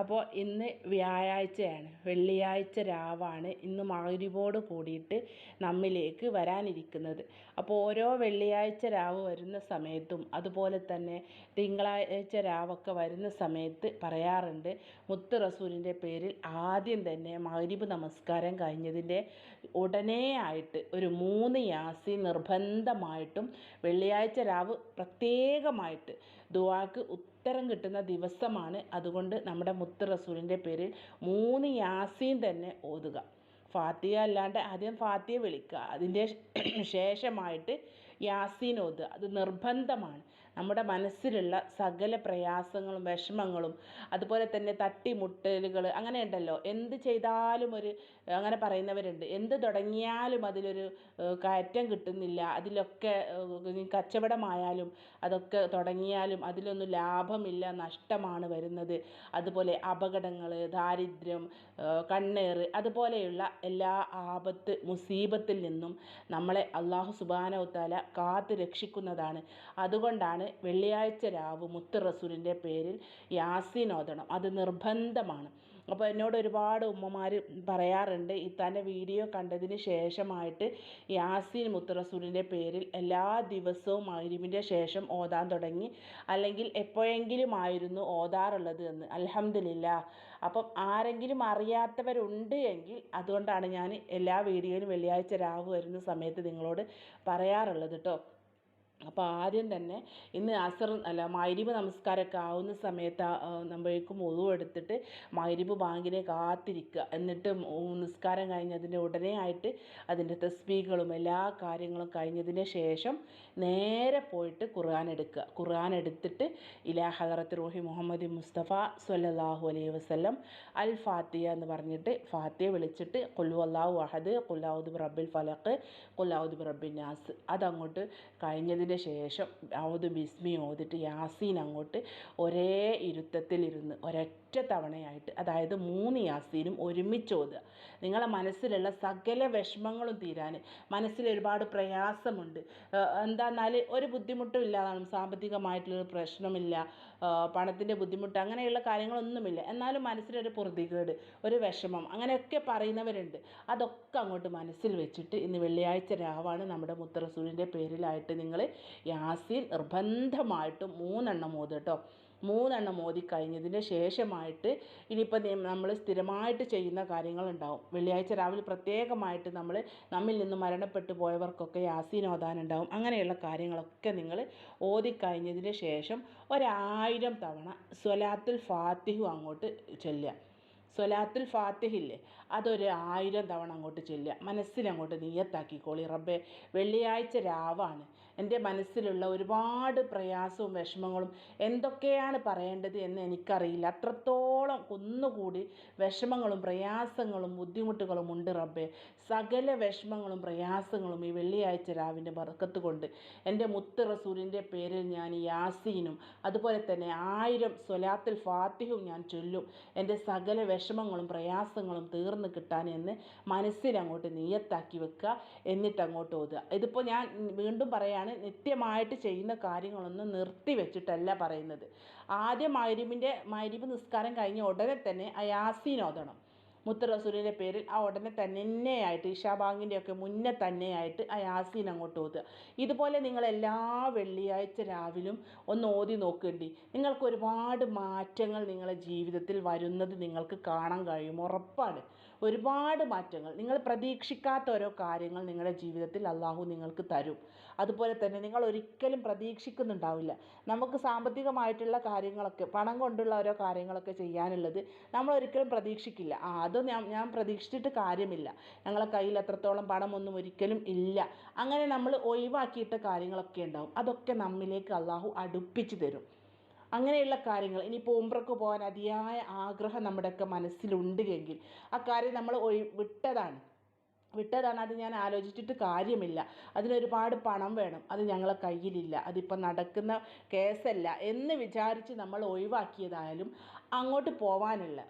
അപ്പോൾ ഇന്ന് വ്യാഴാഴ്ചയാണ്. വെള്ളിയാഴ്ച രാവാണ്. ഇന്ന് മഗ്‌രിബോട് കൂടിയിട്ട് നമ്മിലേക്ക് വരാനിരിക്കുന്നത്. അപ്പോൾ ഓരോ വെള്ളിയാഴ്ച രാവ് വരുന്ന സമയത്തും അതുപോലെ തന്നെ തിങ്കളാഴ്ച രാവൊക്കെ വരുന്ന സമയത്ത് പറയാറുണ്ട് മുത്ത് റസൂലിന്റെ പേരിൽ ആദ്യം തന്നെ മകരിബ് നമസ്കാരം കഴിഞ്ഞതിന്റെ ഉടനെ ആയിട്ട് ഒരു മൂന്ന് യാസി നിർബന്ധമായിട്ടും വെള്ളിയാഴ്ച രാവ് പ്രത്യേകമായിട്ട് ദുആക്ക് ഉത്തരം കിട്ടുന്ന ദിവസമാണ് അതുകൊണ്ട് നമ്മുടെ മുത്ത് റസൂലിന്റെ പേരിൽ മൂന്ന് യാസീൻ തന്നെ ഓതുക. ഫാത്തിഹ അല്ലാണ്ട് ആദ്യം ഫാത്തിഹ വിളിക്കുക. അതിന്റെ ശേഷമായിട്ട് യാസീൻ ഓതുക. അത് നിർബന്ധമാണ്. നമ്മുടെ മനസ്സിലുള്ള സകല പ്രയാസങ്ങളും വിഷമങ്ങളും അതുപോലെ തന്നെ തട്ടിമുട്ടലുകൾ അങ്ങനെ ഉണ്ടല്ലോ എന്ത് ചെയ്താലും ഒരു അങ്ങനെ പറയുന്നവരുണ്ട്. എന്ത് തുടങ്ങിയാലും അതിലൊരു കയറ്റം കിട്ടുന്നില്ല. അതിലൊക്കെ കച്ചവടമായാലും അതൊക്കെ തുടങ്ങിയാലും അതിലൊന്നും ലാഭമില്ല നഷ്ടമാണ് വരുന്നത്. അതുപോലെ അപകടങ്ങൾ ദാരിദ്ര്യം ഏഹ്, കണ്ണേറ് അതുപോലെയുള്ള എല്ലാ ആപത്ത് മുസീബത്തിൽ നിന്നും നമ്മളെ അള്ളാഹു സുബാനവത്താല കാത്ത് രക്ഷിക്കുന്നതാണ്. അതുകൊണ്ടാണ് വെള്ളിയാഴ്ച രാവ് മുത്ത് റസൂലിന്റെ പേരിൽ യാസീൻ ഓതണം അത് നിർബന്ധമാണ്. അപ്പോൾ എന്നോട് ഒരുപാട് ഉമ്മമാർ പറയാറുണ്ട് ഈ ഇത്താന്റെ വീഡിയോ കണ്ടതിന് ശേഷമായിട്ട് യാസീൻ മുത്ത് റസൂലിന്റെ പേരിൽ എല്ലാ ദിവസവും മഗ്‌രിബിന്റെ ശേഷം ഓതാൻ തുടങ്ങി. അല്ലെങ്കിൽ എപ്പോഴെങ്കിലും ആയിരുന്നു ഓതാറുള്ളത് എന്ന്. അലഹമില്ല അപ്പം ആരെങ്കിലും അറിയാത്തവരുണ്ട് എങ്കിൽ അതുകൊണ്ടാണ് ഞാൻ എല്ലാ വീഡിയോയിലും വെള്ളിയാഴ്ച രാവ് വരുന്ന സമയത്ത് നിങ്ങളോട് പറയാറുള്ളത് കേട്ടോ അപ്പോൾ ആദ്യം തന്നെ ഇന്ന് അസർ അല്ല മഗ്‌രിബ് നമസ്കാരമൊക്കെ ആവുന്ന സമയത്ത് നമ്മൾക്ക് മുഴുവൻ എടുത്തിട്ട് മഗ്‌രിബ് ബാങ്കിനെ കാത്തിരിക്കുക. എന്നിട്ട് നിസ്കാരം കഴിഞ്ഞതിന്റെ ഉടനെ ആയിട്ട് അതിന്റെ തസ്ബീകളും എല്ലാ കാര്യങ്ങളും കഴിഞ്ഞതിന് ശേഷം നേരെ പോയിട്ട് ഖുർആൻ എടുക്കുക. ഖുർആൻ എടുത്തിട്ട് ഇലാ ഹദറത്ത് റൂഹി മുഹമ്മദ് മുസ്തഫ സ്വല്ലല്ലാഹു അലൈഹി വസല്ലം അൽ ഫാത്തിയ എന്ന് പറഞ്ഞിട്ട് ഫാത്തിയ വിളിച്ചിട്ട് ഖുൽ അള്ളാഹു അഹദ് കുല്ലാവുദ് റബ്ബിൽ ഫലക്ക് ഔദു റബ്ബിൻ നാസ്. അതങ്ങോട്ട് കഴിഞ്ഞതിന് ശേഷം ഔദ് ബിസ്മി ഓതിട്ട് യാസീൻ അങ്ങോട്ട് ഒരേ ഇരുത്തത്തിലിരുന്ന് ഒരൊറ്റ തവണയായിട്ട് അതായത് മൂന്ന് യാസീനും ഒരുമിച്ച് ഓതുക. നിങ്ങളുടെ മനസ്സിലുള്ള സകല വിഷമങ്ങളും തീരാൻ മനസ്സിൽ ഒരുപാട് പ്രയാസമുണ്ട്. എന്താന്നാൽ ഒരു ബുദ്ധിമുട്ടും ഇല്ലാതാണ്. സാമ്പത്തികമായിട്ടുള്ള പ്രശ്നമില്ല. പണത്തിന്റെ ബുദ്ധിമുട്ട് അങ്ങനെയുള്ള കാര്യങ്ങളൊന്നുമില്ല. എന്നാലും മനസ്സിലൊരു പൊറുതികേട് ഒരു വിഷമം അങ്ങനെയൊക്കെ പറയുന്നവരുണ്ട്. അതൊക്കെ അങ്ങോട്ട് മനസ്സിൽ വെച്ചിട്ട് ഇന്ന് വെള്ളിയാഴ്ച രാവാണ് നമ്മുടെ മുത്തറസൂലിന്റെ പേരിലായിട്ട് നിങ്ങൾ യാസീൻ നിർബന്ധമായിട്ടും മൂന്നെണ്ണം ഓതുക മൂന്നെണ്ണം ഓതി കഴിഞ്ഞതിന് ശേഷമായിട്ട് ഇനിയിപ്പോൾ നമ്മൾ സ്ഥിരമായിട്ട് ചെയ്യുന്ന കാര്യങ്ങളുണ്ടാവും. വെള്ളിയാഴ്ച രാവിലെ പ്രത്യേകമായിട്ട് നമ്മൾ നമ്മിൽ നിന്ന് മരണപ്പെട്ടു പോയവർക്കൊക്കെ യാസീൻ ഓതാനുണ്ടാവും. അങ്ങനെയുള്ള കാര്യങ്ങളൊക്കെ നിങ്ങൾ ഓതിക്കഴിഞ്ഞതിന് ശേഷം ഒരായിരം തവണ സ്വലാത്തുൽ ഫാത്തിഹു അങ്ങോട്ട് ചൊല്ലുക. സ്വലാത്തുൽ ഫാത്തിഹില്ലേ അതൊരു ആയിരം തവണ അങ്ങോട്ട് ചെല്ലുക. മനസ്സിലങ്ങോട്ട് നീയത്താക്കിക്കോളി. റബ്ബെ വെള്ളിയാഴ്ച രാവാണ്. എന്റെ മനസ്സിലുള്ള ഒരുപാട് പ്രയാസവും വിഷമങ്ങളും എന്തൊക്കെയാണ് പറയേണ്ടത് എന്ന് എനിക്കറിയില്ല. അത്രത്തോളം കുന്നുകൂടി വിഷമങ്ങളും പ്രയാസങ്ങളും ബുദ്ധിമുട്ടുകളും ഉണ്ട് റബ്ബെ. സകല വിഷമങ്ങളും പ്രയാസങ്ങളും ഈ വെള്ളിയാഴ്ച രാവിന്റെ ബർക്കത്ത് കൊണ്ട് എന്റെ മുത്ത് റസൂലിന്റെ പേരിൽ ഞാൻ യാസീനും അതുപോലെ തന്നെ ആയിരം സ്വലാത്തുൽ ഫാത്തിഹും ഞാൻ ചൊല്ലും. എന്റെ സകല വിഷമങ്ങളും പ്രയാസങ്ങളും തീർന്നു കിട്ടാൻ എന്ന് മനസ്സിലങ്ങോട്ട് നീയത്താക്കി വെക്കുക. എന്നിട്ട് അങ്ങോട്ട് ഓതുക. ഇതിപ്പോൾ ഞാൻ വീണ്ടും പറയാണ് നിത്യമായിട്ട് ചെയ്യുന്ന കാര്യങ്ങളൊന്നും നിർത്തി വെച്ചിട്ടല്ല പറയുന്നത്. ആദ്യം മൈരിബിന്റെ മൈരിബ് നിസ്കാരം കഴിഞ്ഞ ഉടനെ തന്നെ യാസീൻ ഓതണം. മുത്ത് റസൂലിന്റെ പേരിൽ ആ ഉടനെ തന്നെയായിട്ട് ഇഷാബാങ്കിന്റെ ഒക്കെ മുന്നേ തന്നെയായിട്ട് ആ യാസീൻ അങ്ങോട്ട് ഓതുക. ഇതുപോലെ നിങ്ങൾ എല്ലാ വെള്ളിയാഴ്ച രാവിലും ഒന്ന് ഓതി നോക്കേണ്ടി. നിങ്ങൾക്ക് ഒരുപാട് മാറ്റങ്ങൾ നിങ്ങളുടെ ജീവിതത്തിൽ വരുന്നത് നിങ്ങൾക്ക് കാണാൻ കഴിയും. ഉറപ്പാണ്. ഒരുപാട് മാറ്റങ്ങൾ. നിങ്ങൾ പ്രതീക്ഷിക്കാത്ത ഓരോ കാര്യങ്ങൾ നിങ്ങളുടെ ജീവിതത്തിൽ അള്ളാഹു നിങ്ങൾക്ക് തരും. അതുപോലെ തന്നെ നിങ്ങൾ ഒരിക്കലും പ്രതീക്ഷിക്കുന്നുണ്ടാവില്ല. നമുക്ക് സാമ്പത്തികമായിട്ടുള്ള കാര്യങ്ങളൊക്കെ പണം കൊണ്ടുള്ള ഓരോ കാര്യങ്ങളൊക്കെ ചെയ്യാനുള്ളത് നമ്മൾ ഒരിക്കലും പ്രതീക്ഷിക്കില്ല. ആ അത് ഞാൻ ഞാൻ പ്രതീക്ഷിച്ചിട്ട് കാര്യമില്ല. ഞങ്ങളെ കയ്യിൽ അത്രത്തോളം പണമൊന്നും ഒരിക്കലും ഇല്ല. അങ്ങനെ നമ്മൾ ഒഴിവാക്കിയിട്ട കാര്യങ്ങളൊക്കെ ഉണ്ടാവും. അതൊക്കെ നമ്മിലേക്ക് അള്ളാഹു അടുപ്പിച്ച് തരും. അങ്ങനെയുള്ള കാര്യങ്ങൾ. ഇനിയിപ്പോൾ ഉംറക്ക് പോകാൻ അതിയായ ആഗ്രഹം നമ്മുടെയൊക്കെ മനസ്സിലുണ്ട് എങ്കിൽ ആ കാര്യം നമ്മൾ ഒഴി വിട്ടതാണ്. വിട്ടതാണ് അത് ഞാൻ ആലോചിച്ചിട്ട് കാര്യമില്ല. അതിനൊരുപാട് പണം വേണം. അത് ഞങ്ങളെ കയ്യിലില്ല. അതിപ്പോൾ നടക്കുന്ന കേസല്ല എന്ന് വിചാരിച്ച് നമ്മൾ ഒഴിവാക്കിയതായാലും അങ്ങോട്ട് പോവാനുള്ള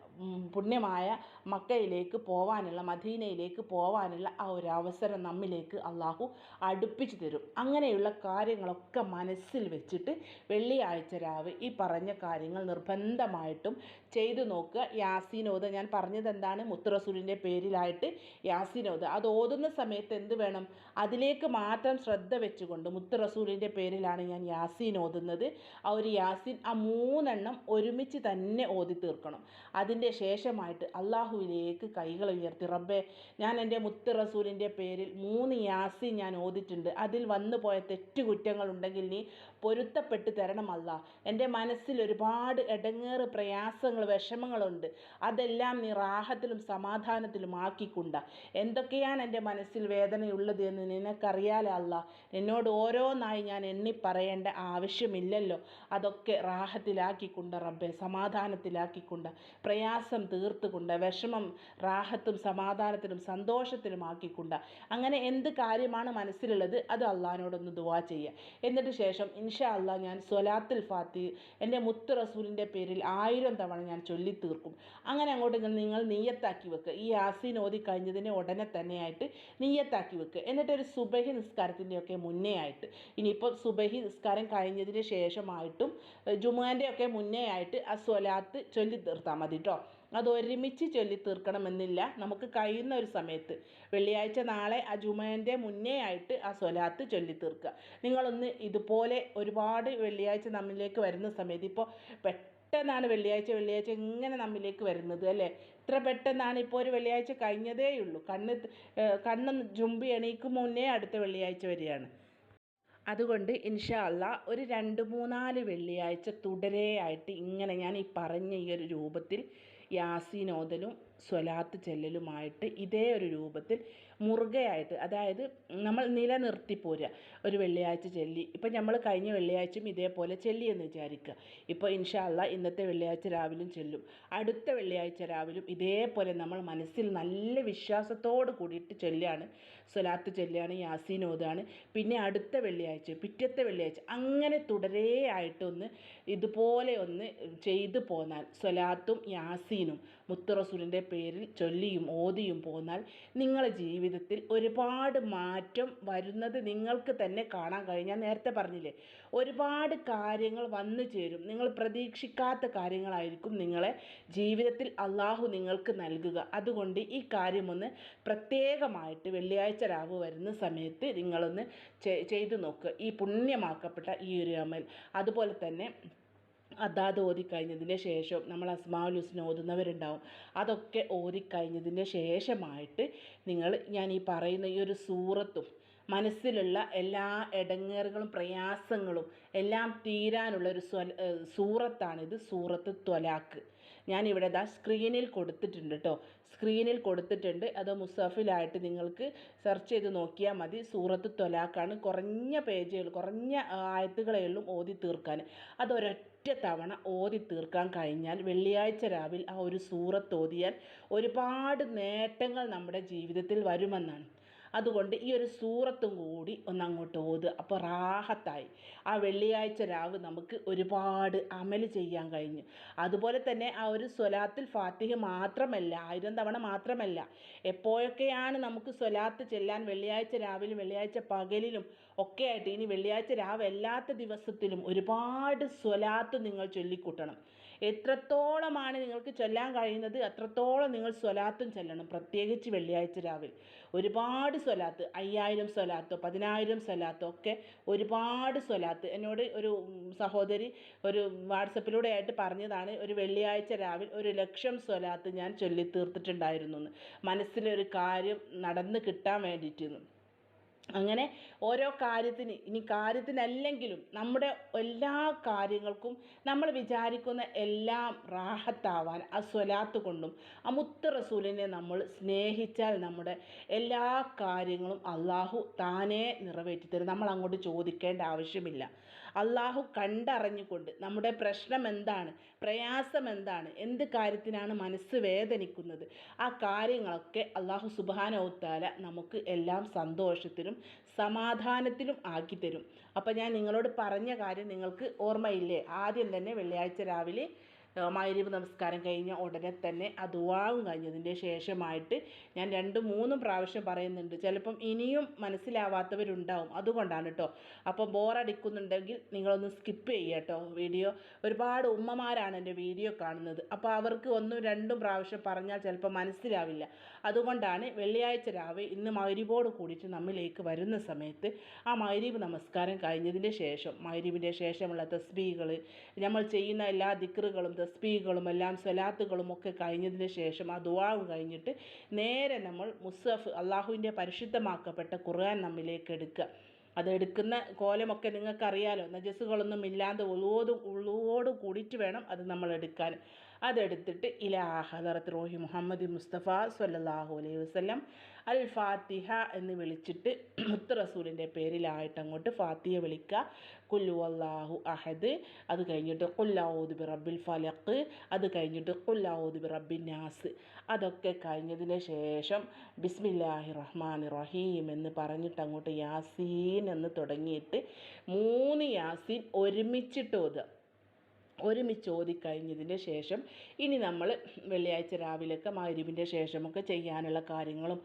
പുണ്യമായ മക്കയിലേക്ക് പോവാനുള്ള മദീനയിലേക്ക് പോവാനുള്ള ആ ഒരു അവസരം നമ്മിലേക്ക് അള്ളാഹു അടുപ്പിച്ചു തരും. അങ്ങനെയുള്ള കാര്യങ്ങളൊക്കെ മനസ്സിൽ വെച്ചിട്ട് വെള്ളിയാഴ്ച രാവ് ഈ പറഞ്ഞ കാര്യങ്ങൾ നിർബന്ധമായിട്ടും ചെയ്തു നോക്കുക. യാസീനോദ് ഞാൻ പറഞ്ഞത് എന്താണ് മുത്തുറസൂലിന്റെ പേരിലായിട്ട് യാസീനോദ് അത് ഓതുന്ന സമയത്ത് എന്ത് വേണം? അതിലേക്ക് മാത്രം ശ്രദ്ധ വെച്ചുകൊണ്ട് മുത്തുറസൂലിന്റെ പേരിലാണ് ഞാൻ യാസീൻ ഓതുന്നത്. ആ ഒരു യാസീൻ ആ മൂന്നെണ്ണം ഒരുമിച്ച് തന്നെ ഓതി തീർക്കണം. അതിന്റെ ശേഷമായിട്ട് അള്ളാഹുവിലേക്ക് കൈകൾ ഉയർത്തി. റബ്ബെ ഞാൻ എന്റെ മുത്ത് റസൂലിന്റെ പേരിൽ മൂന്ന് യാസീൻ ഞാൻ ഓതിട്ടുണ്ട് അതിൽ വന്നു പോയ തെറ്റുകുറ്റങ്ങളുണ്ടെങ്കിൽ നീ പൊരുത്തപ്പെട്ട് തരണമല്ല എന്റെ മനസ്സിൽ ഒരുപാട് ഇടങ്ങേറ് പ്രയാസങ്ങൾ വിഷമങ്ങളുണ്ട്. അതെല്ലാം നീ റാഹത്തിലും സമാധാനത്തിലും ആക്കിക്കൊണ്ട. എന്തൊക്കെയാണ് എന്റെ മനസ്സിൽ വേദനയുള്ളത് എന്ന് നിനക്കറിയാലോ അല്ല. എന്നോട് ഓരോന്നായി ഞാൻ എണ്ണി പറയേണ്ട ആവശ്യമില്ലല്ലോ. അതൊക്കെ റാഹത്തിലാക്കിക്കൊണ്ട് റബ്ബെ സമാധാനത്തിലാക്കിക്കൊണ്ട്. പ്രയാസം തീർത്തുകൊണ്ട് വിഷമം റാഹത്തും സമാധാനത്തിലും സന്തോഷത്തിലും ആക്കിക്കൊണ്ട്. അങ്ങനെ എന്ത് കാര്യമാണ് മനസ്സിലുള്ളത്? അത് അള്ളഹാനോടൊന്ന് ദുവാ ചെയ്യുക. എന്നിട്ട് ശേഷം ഇൻഷാ ഞാൻ സ്വലാത്തുൽ ഫാത്തി എന്റെ മുത്തു റസൂലിന്റെ പേരിൽ ആയിരം തവണ ഞാൻ ചൊല്ലി തീർക്കും അങ്ങനെ അങ്ങോട്ട് നിങ്ങൾ നീയത്താക്കി വെക്കുക ഈ യാസീൻ ഓതി കഴിഞ്ഞതിന് ഉടനെ തന്നെയായിട്ട് നീയത്താക്കി വെക്കുക എന്നിട്ട് ഒരു സുബഹി നിസ്കാരത്തിന്റെയൊക്കെ മുന്നേ ആയിട്ട് ഇനിയിപ്പോൾ സുബഹി നിസ്കാരം കഴിഞ്ഞതിന് ശേഷമായിട്ടും ജുമാന്റെ ഒക്കെ മുന്നേ ആയിട്ട് ആ സ്വലാത്ത് ചൊല്ലി തീർത്താൽ മതി കേട്ടോ അത് ഒരുമിച്ച് ചൊല്ലി തീർക്കണമെന്നില്ല. നമുക്ക് കഴിയുന്ന ഒരു സമയത്ത്. വെള്ളിയാഴ്ച നാളെ ആ ജുമേന്റെ മുന്നേ ആയിട്ട് ആ സ്വലാത്ത് ചൊല്ലി തീർക്കുക. നിങ്ങളൊന്ന് ഇതുപോലെ ഒരുപാട് വെള്ളിയാഴ്ച നമ്മിലേക്ക് വരുന്ന സമയത്ത് ഇപ്പോൾ പെട്ടെന്നാണ് വെള്ളിയാഴ്ച വെള്ളിയാഴ്ച ഇങ്ങനെ നമ്മിലേക്ക് വരുന്നത് അല്ലേ? ഇത്ര പെട്ടെന്നാണ് ഇപ്പോൾ ഒരു വെള്ളിയാഴ്ച കഴിഞ്ഞതേ ഉള്ളൂ. കണ്ണ് കണ്ണ് ജുമ്പി എണീക്കും മുന്നേ അടുത്ത വെള്ളിയാഴ്ച വരികയാണ് അതുകൊണ്ട് ഇൻഷാ ഒരു രണ്ട് മൂന്നാൽ വെള്ളിയാഴ്ച തുടരെയായിട്ട് ഇങ്ങനെ ഞാൻ ഈ പറഞ്ഞ ഈ ഒരു രൂപത്തിൽ യാസീൻ ഓതലും സ്വലാത്ത് ചെല്ലലുമായിട്ട് ഇതേ ഒരു രൂപത്തിൽ മുറുകയായിട്ട് അതായത് നമ്മൾ നിലനിർത്തി പോരുക. ഒരു വെള്ളിയാഴ്ച ചെല്ലി ഇപ്പം നമ്മൾ കഴിഞ്ഞ വെള്ളിയാഴ്ചയും ഇതേപോലെ ചെല്ലിയെന്ന് വിചാരിക്കുക. ഇപ്പോൾ ഇൻഷാ അള്ളാ ഇന്നത്തെ വെള്ളിയാഴ്ച രാവിലും ചെല്ലും. അടുത്ത വെള്ളിയാഴ്ച രാവിലും ഇതേപോലെ നമ്മൾ മനസ്സിൽ നല്ല വിശ്വാസത്തോട് കൂടിയിട്ട് ചൊല്ലുകയാണ്. സ്വലാത്ത് ചൊല്ലുകയാണ് യാസീൻ ഓതാണ് പിന്നെ അടുത്ത വെള്ളിയാഴ്ച പിറ്റത്തെ വെള്ളിയാഴ്ച അങ്ങനെ തുടരെയായിട്ടൊന്ന് ഇതുപോലെ ഒന്ന് ചെയ്തു പോന്നാൽ സ്വലാത്തും യാസീനും മുത്തുറസൂലിന്റെ പേരിൽ ചൊല്ലിയും ഓതിയും പോന്നാൽ നിങ്ങളുടെ ജീവിതത്തിൽ ഒരുപാട് മാറ്റം വരുന്നത് നിങ്ങൾക്ക് തന്നെ കാണാൻ കഴിയും. ഞാൻ നേരത്തെ പറഞ്ഞില്ലേ ഒരുപാട് കാര്യങ്ങൾ വന്നു ചേരും. നിങ്ങൾ പ്രതീക്ഷിക്കാത്ത കാര്യങ്ങളായിരിക്കും നിങ്ങളെ ജീവിതത്തിൽ അള്ളാഹു നിങ്ങൾക്ക് നൽകുക. അതുകൊണ്ട് ഈ കാര്യമൊന്ന് പ്രത്യേകമായിട്ട് വെള്ളിയാഴ്ച രാവ് വരുന്ന സമയത്ത് നിങ്ങളൊന്ന് ചെയ്തു നോക്കുക ഈ പുണ്യമാക്കപ്പെട്ട ഈ ഒരു അമൽ. അതുപോലെ തന്നെ അതാത് ഓതിക്കഴിഞ്ഞതിന് ശേഷം നമ്മൾ അസ്മാഉൽ ഹുസ്ന ഓതുന്നവരുണ്ടാവും. അതൊക്കെ ഓതിക്കഴിഞ്ഞതിന് ശേഷമായിട്ട് നിങ്ങൾ ഞാൻ ഈ പറയുന്ന ഈ ഒരു സൂറത്തും മനസ്സിലുള്ള എല്ലാ ഇടങ്ങേറുകളും പ്രയാസങ്ങളും എല്ലാം തീരാനുള്ള ഒരു സൂറത്താണിത് സൂറത്ത് ത്വലാക്ക്. ഞാനിവിടെ ദാ സ്ക്രീനിൽ കൊടുത്തിട്ടുണ്ട് കേട്ടോ സ്ക്രീനിൽ കൊടുത്തിട്ടുണ്ട്. അത് മുസഫിലായിട്ട് നിങ്ങൾക്ക് സെർച്ച് ചെയ്ത് നോക്കിയാൽ മതി. സൂറത്ത് ത്വലാക്കാണ് കുറഞ്ഞ പേജുകൾ കുറഞ്ഞ ആ, ആയത്തുകളേ ഉള്ളൂ ഓതി തീർക്കാൻ അതൊരൊറ്റ തവണ ഓതി തീർക്കാൻ കഴിഞ്ഞാൽ വെള്ളിയാഴ്ച രാവിലെ ആ ഒരു സൂറത്ത് ഓതിയാൽ ഒരുപാട് നേട്ടങ്ങൾ നമ്മുടെ ജീവിതത്തിൽ വരുമെന്നാണ്. അതുകൊണ്ട് ഈ ഒരു സൂറത്തും കൂടി ഒന്ന് അങ്ങോട്ട് ഓതുക അപ്പോൾ റാഹത്തായി. ആ വെള്ളിയാഴ്ച രാവ് നമുക്ക് ഒരുപാട് അമൽ ചെയ്യാൻ കഴിഞ്ഞു. അതുപോലെ തന്നെ ആ ഒരു സ്വലാത്തിൽ ഫാത്തിഹ മാത്രമല്ല ആയിരം തവണ മാത്രമല്ല എപ്പോഴൊക്കെയാണ് നമുക്ക് സ്വലാത്ത് ചെല്ലാൻ വെള്ളിയാഴ്ച രാവിലും വെള്ളിയാഴ്ച പകലിലും ഒക്കെ ആയിട്ട് ഇനി വെള്ളിയാഴ്ച രാവ് അല്ലാത്ത ദിവസത്തിലും ഒരുപാട് സ്വലാത്ത് നിങ്ങൾ ചൊല്ലിക്കൂട്ടണം. എത്രത്തോളമാണ് നിങ്ങൾക്ക് ചൊല്ലാൻ കഴിയുന്നത് അത്രത്തോളം നിങ്ങൾ സ്വലാത്തും ചൊല്ലണം. പ്രത്യേകിച്ച് വെള്ളിയാഴ്ച രാവിലെ. ഒരുപാട് സ്വലാത്ത് അയ്യായിരം സ്വലാത്തോ പതിനായിരം സ്വലാത്തോ ഒക്കെ ഒരുപാട് സ്വലാത്ത്. എന്നോട് ഒരു സഹോദരി ഒരു വാട്സപ്പിലൂടെ ആയിട്ട് പറഞ്ഞതാണ് ഒരു വെള്ളിയാഴ്ച രാവിലെ ഒരു ലക്ഷം സ്വലാത്ത് ഞാൻ ചൊല്ലി തീർത്തിട്ടുണ്ടായിരുന്നു എന്ന്. മനസ്സിലൊരു കാര്യം നടന്ന് കിട്ടാൻ വേണ്ടിയിട്ടെന്ന്. അങ്ങനെ ഓരോ കാര്യത്തിന് ഇനി കാര്യത്തിനല്ലെങ്കിലും നമ്മുടെ എല്ലാ കാര്യങ്ങൾക്കും നമ്മൾ വിചാരിക്കുന്ന എല്ലാം റാഹത്താവാൻ ആ സ്വലാത്ത് കൊണ്ടും ആ മുത്ത് റസൂലിനെ നമ്മൾ സ്നേഹിച്ചാൽ നമ്മുടെ എല്ലാ കാര്യങ്ങളും അള്ളാഹു താനേ നിറവേറ്റി തരും നമ്മൾ അങ്ങോട്ട് ചോദിക്കേണ്ട ആവശ്യമില്ല. അള്ളാഹു കണ്ടറിഞ്ഞുകൊണ്ട് നമ്മുടെ പ്രശ്നം എന്താണ് പ്രയാസം എന്താണ് എന്ത് കാര്യത്തിനാണ് മനസ്സ് വേദനിക്കുന്നത് ആ കാര്യങ്ങളൊക്കെ അള്ളാഹു സുബാനോത്താല നമുക്ക് എല്ലാം സന്തോഷത്തിലും സമാധാനത്തിലും ആക്കി തരും. അപ്പോൾ ഞാൻ നിങ്ങളോട് പറഞ്ഞ കാര്യം നിങ്ങൾക്ക് ഓർമ്മയില്ലേ? ആദ്യം തന്നെ വെള്ളിയാഴ്ച രാവിലെ മൈരീവ് നമസ്കാരം കഴിഞ്ഞ ഉടനെ തന്നെ അതുവാവും കഴിഞ്ഞതിന്റെ ശേഷമായിട്ട് ഞാൻ രണ്ടും മൂന്നും പ്രാവശ്യം പറയുന്നുണ്ട്. ചിലപ്പം ഇനിയും മനസ്സിലാവാത്തവരുണ്ടാവും. അതുകൊണ്ടാണ് കേട്ടോ. അപ്പോൾ ബോറടിക്കുന്നുണ്ടെങ്കിൽ നിങ്ങളൊന്ന് സ്കിപ്പ് ചെയ്യുക കേട്ടോ വീഡിയോ. ഒരുപാട് ഉമ്മമാരാണ് എന്റെ വീഡിയോ കാണുന്നത്. അപ്പോൾ അവർക്ക് ഒന്നും രണ്ടും പ്രാവശ്യം പറഞ്ഞാൽ ചിലപ്പോൾ മനസ്സിലാവില്ല. അതുകൊണ്ടാണ് വെള്ളിയാഴ്ച രാവിലെ ഇന്ന് മൈരീബോട് കൂടിയിട്ട് നമ്മിലേക്ക് വരുന്ന സമയത്ത് ആ മൈരീബ് നമസ്കാരം കഴിഞ്ഞതിന്റെ ശേഷം മൈരീബിന്റെ ശേഷമുള്ള തസ്ബീകൾ നമ്മൾ ചെയ്യുന്ന എല്ലാ ദിക്റുകളും തസ്ബീകളും എല്ലാം സ്വലാത്തുകളും ഒക്കെ കഴിഞ്ഞതിന് ശേഷം ആ ദുവാവും കഴിഞ്ഞിട്ട് നേരെ നമ്മൾ മുസഫ് അള്ളാഹുവിന്റെ പരിശുദ്ധമാക്കപ്പെട്ട ഖുർആൻ നമ്മിലേക്ക് എടുക്കുക. അതെടുക്കുന്ന കോലമൊക്കെ നിങ്ങൾക്കറിയാലോ. നജസ്സുകളൊന്നും ഇല്ലാതെ ഉള്ളോട് ഉള്ളോട് കൂടിയിട്ട് വേണം അത് നമ്മൾ എടുക്കാൻ. അതെടുത്തിട്ട് ഇലാ റോഹി മുഹമ്മദ് മുസ്തഫ സല്ലാഹു അലൈഹി വസ്ലം അൽ ഫാത്തിഹ എന്ന് വിളിച്ചിട്ട് മുത്ത് റസൂലിന്റെ പേരിലായിട്ട് അങ്ങോട്ട് ഫാത്തിഹ വിളിക്കുക കുല്ലു അള്ളാഹു അഹദ്. അത് കഴിഞ്ഞിട്ട് കുല്ലാവൂദ് ബി റബ്ബിൽ ഫലക്ക് അത് കഴിഞ്ഞിട്ട് കുല്ലാവൂദ് ബി റബ്ബിൻ നാസ്. അതൊക്കെ കഴിഞ്ഞതിന് ശേഷം ബിസ്മില്ലാഹി റഹ്മാൻ റഹീം എന്ന് പറഞ്ഞിട്ട് അങ്ങോട്ട് യാസീൻ എന്ന് തുടങ്ങിയിട്ട് മൂന്ന് യാസീൻ ഒരുമിച്ചിട്ട് ഓതുക. ഒരുമിച്ച് ഓതിക്കഴിഞ്ഞതിന് ശേഷം ഇനി നമ്മൾ വെള്ളിയാഴ്ച രാവിലെയൊക്കെ മഗ്‌രിബിന്റെ ശേഷമൊക്കെ ചെയ്യാനുള്ള കാര്യങ്ങളും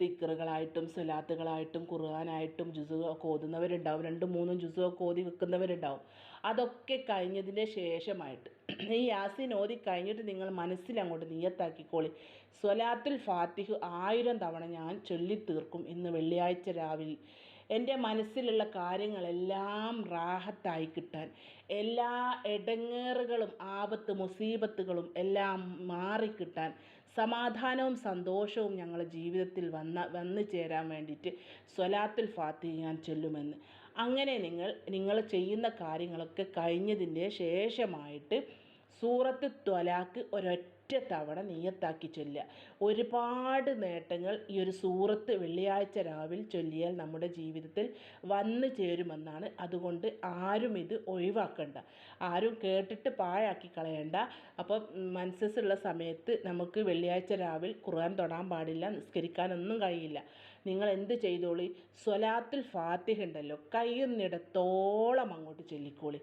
ദിക്റുകളായിട്ടും സ്വലാത്തുകളായിട്ടും ഖുർആനായിട്ടും ഒക്കെ ഓതുന്നവരുണ്ടാവും. രണ്ടും മൂന്നും ജുസു ഒക്കെ ഓതി വെക്കുന്നവരുണ്ടാവും. അതൊക്കെ കഴിഞ്ഞതിന്റെ ശേഷമായിട്ട് ഈ യാസിൻ ഓതി കഴിഞ്ഞിട്ട് നിങ്ങൾ മനസ്സിൽ അങ്ങോട്ട് നിയത്താക്കിക്കോളി. സ്വലാത്തുൽ ഫാത്തിഹ് ആയിരം തവണ ഞാൻ ചൊല്ലിത്തീർക്കും ഇന്ന് വെള്ളിയാഴ്ച രാവിലെ എന്റെ മനസ്സിലുള്ള കാര്യങ്ങളെല്ലാം റാഹത്തായി കിട്ടാൻ. എല്ലാ ഇടങ്ങേറുകളും ആപത്ത് മുസീബത്തുകളും എല്ലാം മാറിക്കിട്ടാൻ സമാധാനവും സന്തോഷവും ഞങ്ങളുടെ ജീവിതത്തിൽ വന്ന വന്നു ചേരാൻ വേണ്ടിയിട്ട് സ്വലാത്തുൽ ഫാത്തി ഞാൻ ചൊല്ലുമെന്ന്. അങ്ങനെ നിങ്ങൾ നിങ്ങൾ ചെയ്യുന്ന കാര്യങ്ങളൊക്കെ കഴിഞ്ഞതിന്റെ ശേഷമായിട്ട് സൂറത്ത് ത്വലാക്ക് ഒരൊറ്റ ഒറ്റ തവണ നീയത്താക്കി ചൊല്ലുക. ഒരുപാട് നേട്ടങ്ങൾ ഈ ഒരു സൂറത്ത് വെള്ളിയാഴ്ച രാവിലെ ചൊല്ലിയാൽ നമ്മുടെ ജീവിതത്തിൽ വന്നു ചേരുമെന്നാണ്. അതുകൊണ്ട് ആരും ഇത് ഒഴിവാക്കണ്ട. ആരും കേട്ടിട്ട് പാഴാക്കി കളയണ്ട. അപ്പം മനസ്സുള്ള സമയത്ത് നമുക്ക് വെള്ളിയാഴ്ച രാവിലെ ഖുർആൻ തൊടാൻ പാടില്ല നിസ്കരിക്കാനൊന്നും കഴിയില്ല. നിങ്ങൾ എന്ത് ചെയ്തോളി? സ്വലാത്തുൽ ഫാത്തിഹ ഉണ്ടല്ലോ. കയ്യുന്നിടത്തോളം അങ്ങോട്ട് ചൊല്ലിക്കോളി.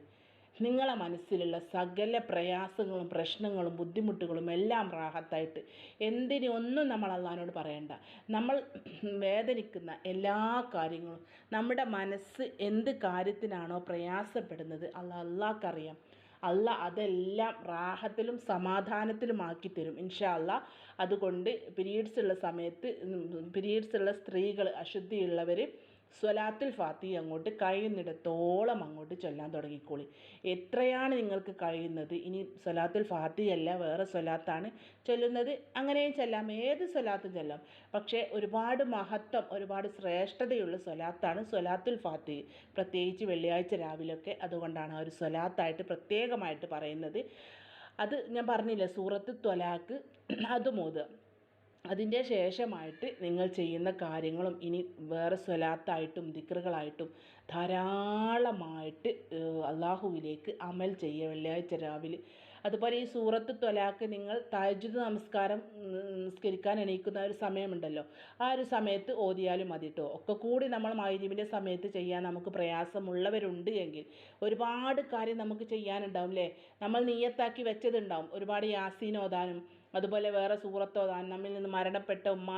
നിങ്ങളെ മനസ്സിലുള്ള സകല പ്രയാസങ്ങളും പ്രശ്നങ്ങളും ബുദ്ധിമുട്ടുകളും എല്ലാം റാഹത്തായിട്ട്. എന്തിനും ഒന്നും നമ്മൾ അള്ളഹാനോട് പറയണ്ട. നമ്മൾ വേദനിക്കുന്ന എല്ലാ കാര്യങ്ങളും നമ്മുടെ മനസ്സ് എന്ത് കാര്യത്തിനാണോ പ്രയാസപ്പെടുന്നത് അള്ളാഹ് അള്ളാഹ്ക്കറിയാം. അല്ല അതെല്ലാം റാഹത്തിലും സമാധാനത്തിലുമാക്കി തരും ഇൻഷാ അല്ല അതുകൊണ്ട് പീരീഡ്സ് ഉള്ള സമയത്ത് പീരീഡ്സ് ഉള്ള സ്ത്രീകൾ അശുദ്ധിയുള്ളവർ സ്വലാത്തുൽ ഫാത്തി അങ്ങോട്ട് കഴിയുന്നിടത്തോളം അങ്ങോട്ട് ചൊല്ലാൻ തുടങ്ങിക്കോളി. എത്രയാണ് നിങ്ങൾക്ക് കഴിയുന്നത്? ഇനി സ്വലാത്തുൽ ഫാത്തി അല്ല വേറെ സ്വലാത്താണ് ചൊല്ലുന്നത്. അങ്ങനെയും ചൊല്ലാം ഏത് സ്വലാത്തും ചൊല്ലാം. പക്ഷേ ഒരുപാട് മഹത്വം ഒരുപാട് ശ്രേഷ്ഠതയുള്ള സ്വലാത്താണ് സ്വലാത്തുൽ ഫാത്തി. പ്രത്യേകിച്ച് വെള്ളിയാഴ്ച രാവിലെയൊക്കെ അതുകൊണ്ടാണ് ആ ഒരു സ്വലാത്തായിട്ട് പ്രത്യേകമായിട്ട് പറയുന്നത്. അത് ഞാൻ പറഞ്ഞില്ല സൂറത്ത് ത്വലാക്ക് അതും അതിന്റെ ശേഷമായിട്ട് നിങ്ങൾ ചെയ്യുന്ന കാര്യങ്ങളും ഇനി വേറെ സ്വലാത്തായിട്ടും ദിക്റുകളായിട്ടും ധാരാളമായിട്ട് അള്ളാഹുവിലേക്ക് അമൽ ചെയ്യുക. വെള്ളിയാഴ്ച രാവിലെ. അതുപോലെ ഈ സൂറത്ത് ത്വലാക്ക് നിങ്ങൾ തഹജ്ജുദ് നമസ്കാരം നിസ്കരിക്കാൻ എണീക്കുന്ന ഒരു സമയമുണ്ടല്ലോ. ആ ഒരു സമയത്ത് ഓതിയാലും മതി കേട്ടോ ഒക്കെ കൂടി നമ്മൾ മൈരീവിന്റെ സമയത്ത് ചെയ്യാൻ നമുക്ക് പ്രയാസമുള്ളവരുണ്ട് എങ്കിൽ ഒരുപാട് കാര്യം നമുക്ക് ചെയ്യാനുണ്ടാവും അല്ലേ നമ്മൾ നീയത്താക്കി വെച്ചതുണ്ടാവും. ഒരുപാട് യാസീൻ ഓതാനും അതുപോലെ വേറെ സൂറത്തോ നമ്മിൽ നിന്ന് മരണപ്പെട്ട ഉമ്മ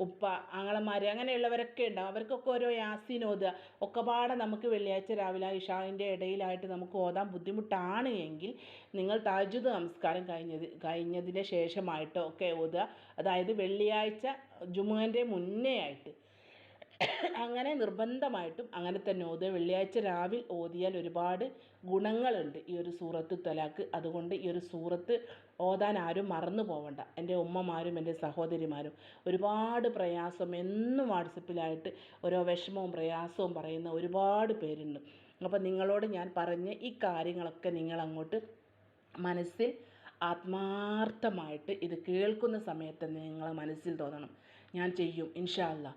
ഉപ്പ ആങ്ങളമാർ അങ്ങനെയുള്ളവരൊക്കെ ഉണ്ടാവും. അവർക്കൊക്കെ ഓരോ യാസീൻ ഓതുക. ഒക്കെപ്പാടെ നമുക്ക് വെള്ളിയാഴ്ച രാവിലെ ഇഷാവിന്റെ ഇടയിലായിട്ട് നമുക്ക് ഓതാൻ ബുദ്ധിമുട്ടാണ് എങ്കിൽ നിങ്ങൾ താജുദ് നമസ്കാരം കഴിഞ്ഞത് കഴിഞ്ഞതിന് ശേഷമായിട്ടോ ഒക്കെ ഓതുക. അതായത് വെള്ളിയാഴ്ച ജുമുവിന്റെ മുന്നേ ആയിട്ട് അങ്ങനെ നിർബന്ധമായിട്ടും അങ്ങനെ തന്നെ ഓതുക. വെള്ളിയാഴ്ച രാവിലെ ഓതിയാൽ ഒരുപാട് ഗുണങ്ങളുണ്ട് ഈ ഒരു സൂറത്ത് തലാക്ക്. അതുകൊണ്ട് ഈ ഒരു സൂറത്ത് ഓതാൻ ആരും മറന്നു പോവണ്ട. എന്റെ ഉമ്മമാരും എന്റെ സഹോദരിമാരും ഒരുപാട് പ്രയാസം എന്നും വാട്സപ്പിലായിട്ട് ഓരോ വിഷമവും പ്രയാസവും പറയുന്ന ഒരുപാട് പേരുണ്ട്. അപ്പോൾ നിങ്ങളോട് ഞാൻ പറഞ്ഞ ഈ കാര്യങ്ങളൊക്കെ നിങ്ങളങ്ങോട്ട് മനസ്സിൽ ആത്മാർത്ഥമായിട്ട് ഇത് കേൾക്കുന്ന സമയത്ത് നിങ്ങളെ മനസ്സിൽ തോന്നണം. ഞാൻ ചെയ്യും ഇൻഷാ അല്ലാ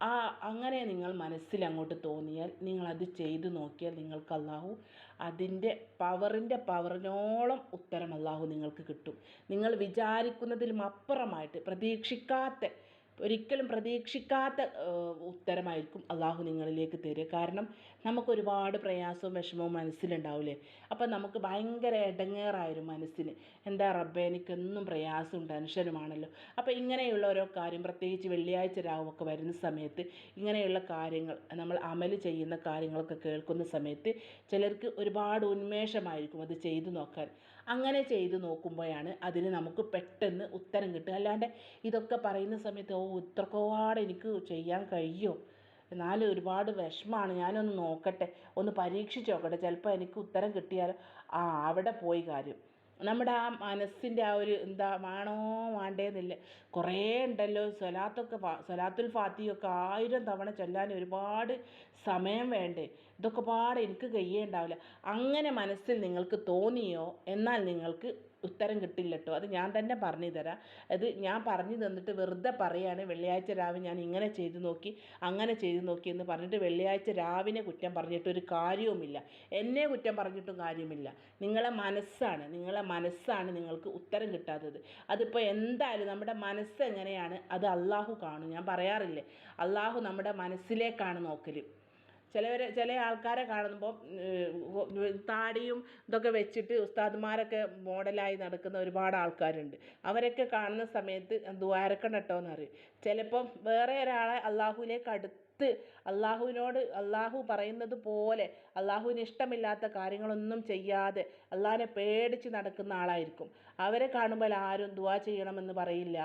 ആ അങ്ങനെ നിങ്ങൾ മനസ്സിൽ അങ്ങോട്ട് തോന്നിയാൽ നിങ്ങളത് ചെയ്തു നോക്കിയാൽ നിങ്ങൾക്ക് അള്ളാഹു അതിന്റെ പവറിന്റെ പവറിനോളം ഉത്തരം അള്ളാഹു നിങ്ങൾക്ക് കിട്ടും. നിങ്ങൾ വിചാരിക്കുന്നതിലും അപ്പുറമായിട്ട് പ്രതീക്ഷിക്കാത്ത ഒരിക്കലും പ്രതീക്ഷിക്കാത്ത ഉത്തരമായിരിക്കും അള്ളാഹു നിങ്ങളിലേക്ക് തരിക. കാരണം നമുക്ക് ഒരുപാട് പ്രയാസവും വിഷമവും മനസ്സിലുണ്ടാവില്ലേ അപ്പം നമുക്ക് ഭയങ്കര ഇടങ്ങേറായൊരു മനസ്സിന്. എന്താ റബ്ബേ എനിക്കെന്നും പ്രയാസവും ടെൻഷനുമാണല്ലോ. അപ്പോൾ ഇങ്ങനെയുള്ള ഓരോ കാര്യം പ്രത്യേകിച്ച് വെള്ളിയാഴ്ച രാവൊക്കെ വരുന്ന സമയത്ത് ഇങ്ങനെയുള്ള കാര്യങ്ങൾ നമ്മൾ അമൽ ചെയ്യുന്ന കാര്യങ്ങളൊക്കെ കേൾക്കുന്ന സമയത്ത് ചിലർക്ക് ഒരുപാട് ഉന്മേഷമായിരിക്കും അത് ചെയ്തു നോക്കാൻ. അങ്ങനെ ചെയ്തു നോക്കുമ്പോഴാണ് അതിന് നമുക്ക് പെട്ടെന്ന് ഉത്തരം കിട്ടുക. അല്ലാണ്ട് ഇതൊക്കെ പറയുന്ന സമയത്ത് ഓ ഇത്രക്കോവാട് എനിക്ക് ചെയ്യാൻ കഴിയുമോ എന്നാലും ഒരുപാട് വിഷമമാണ് ഞാനൊന്ന് നോക്കട്ടെ ഒന്ന് പരീക്ഷിച്ച് നോക്കട്ടെ. ചിലപ്പോൾ എനിക്ക് ഉത്തരം കിട്ടിയാലോ? ആ അവിടെ പോയി കാര്യം. നമ്മുടെ ആ മനസ്സിന്റെ ആ ഒരു എന്താ വേണോ വേണ്ടേന്നില്ല. കുറേ ഉണ്ടല്ലോ സ്വലാത്തൊക്കെ സ്വലാത്തുൽ ഫാത്തിയൊക്കെ ആയിരം തവണ ചൊല്ലാൻ ഒരുപാട് സമയം വേണ്ടേ? ഇതൊക്കെ പാടെ എനിക്ക് കഴിയുണ്ടാവില്ല അങ്ങനെ മനസ്സിൽ നിങ്ങൾക്ക് തോന്നിയോ? എന്നാൽ നിങ്ങൾക്ക് ഉത്തരം കിട്ടില്ല കേട്ടോ അത് ഞാൻ തന്നെ പറഞ്ഞു തരാം. അത് ഞാൻ പറഞ്ഞു തന്നിട്ട് വെറുതെ പറയാണ്. വെള്ളിയാഴ്ച രാവിലെ ഞാൻ ഇങ്ങനെ ചെയ്തു നോക്കി അങ്ങനെ ചെയ്തു നോക്കി എന്ന് പറഞ്ഞിട്ട് വെള്ളിയാഴ്ച രാവിലെ കുറ്റം പറഞ്ഞിട്ട് ഒരു കാര്യവുമില്ല. എന്നെ കുറ്റം പറഞ്ഞിട്ടും കാര്യമില്ല. നിങ്ങളെ മനസ്സാണ്. നിങ്ങളെ മനസ്സാണ് നിങ്ങൾക്ക് ഉത്തരം കിട്ടാത്തത്. അതിപ്പോൾ എന്തായാലും നമ്മുടെ മനസ്സ് എങ്ങനെയാണ്? അത് അള്ളാഹു കാണും. ഞാൻ പറയാറില്ലേ? അള്ളാഹു നമ്മുടെ മനസ്സിലേക്കാണ് നോക്കൽ ചിലവർ ചില ആൾക്കാരെ കാണുമ്പോൾ താടിയും ഇതൊക്കെ വെച്ചിട്ട് ഉസ്താദ്മാരൊക്കെ മോഡലായി നടക്കുന്ന ഒരുപാട് ആൾക്കാരുണ്ട്. അവരൊക്കെ കാണുന്ന സമയത്ത് ദ്വാരക്കണം കേട്ടോ എന്നറിയും ചിലപ്പം വേറെ ഒരാളെ അള്ളാഹുവിലേക്ക് അടുത്ത് അള്ളാഹുവിനോട് അള്ളാഹു പറയുന്നത് പോലെ അള്ളാഹുവിന് ഇഷ്ടമില്ലാത്ത കാര്യങ്ങളൊന്നും ചെയ്യാതെ അള്ളാഹിനെ പേടിച്ച് നടക്കുന്ന ആളായിരിക്കും. അവരെ കാണുമ്പോൾ ആരും ദുവാ ചെയ്യണമെന്ന് പറയില്ല.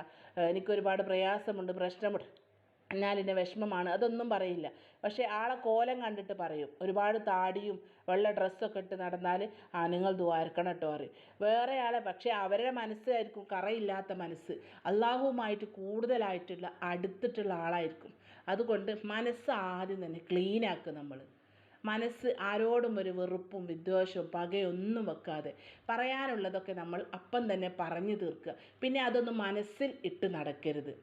എനിക്കൊരുപാട് പ്രയാസമുണ്ട് പ്രശ്നമുണ്ട്. എന്നാലിന്റെ വിഷമമാണ് അതൊന്നും പറയില്ല. പക്ഷേ ആളെ കോലം കണ്ടിട്ട് പറയും ഒരുപാട് താടിയും വെള്ള ഡ്രസ്സൊക്കെ ഇട്ട് നടന്നാൽ ആ നിങ്ങൾ ദ്വാരക്കണം കേട്ടോ പറയും. വേറെ ആളെ പക്ഷേ അവരുടെ മനസ്സായിരിക്കും കറയില്ലാത്ത മനസ്സ്. അള്ളാഹുവുമായിട്ട് കൂടുതലായിട്ടുള്ള അടുത്തിട്ടുള്ള ആളായിരിക്കും. അതുകൊണ്ട് മനസ്സ് ആദ്യം തന്നെ ക്ലീൻ ക്ലീനാക്കുക നമ്മൾ മനസ്സ് ആരോടും ഒരു വെറുപ്പും വിദ്വേഷവും പകയൊന്നും വെക്കാതെ പറയാനുള്ളതൊക്കെ നമ്മൾ അപ്പം തന്നെ പറഞ്ഞു തീർക്കുക. പിന്നെ അതൊന്നും മനസ്സിൽ ഇട്ട് നടക്കരുത്.